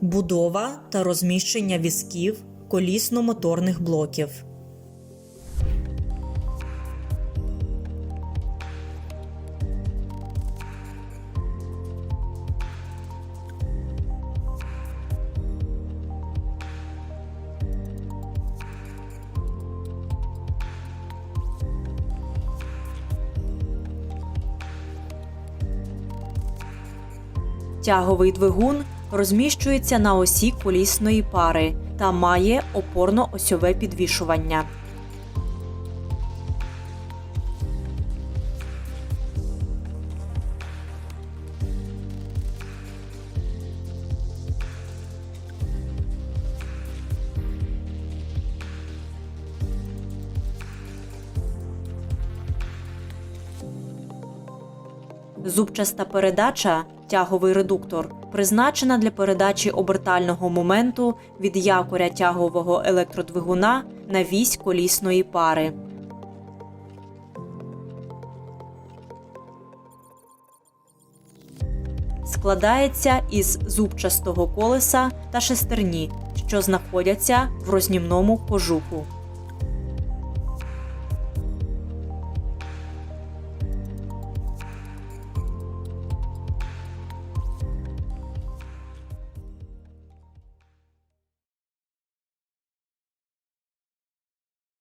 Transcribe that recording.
Будова та розміщення візків колісно-моторних блоків. Тяговий двигун розміщується на осі колісної пари та має опорно-осьове підвішування. Зубчаста передача тяговий редуктор призначена для передачі обертального моменту від якоря тягового електродвигуна на вісь колісної пари. Складається із зубчастого колеса та шестерні, що знаходяться в рознімному кожуху.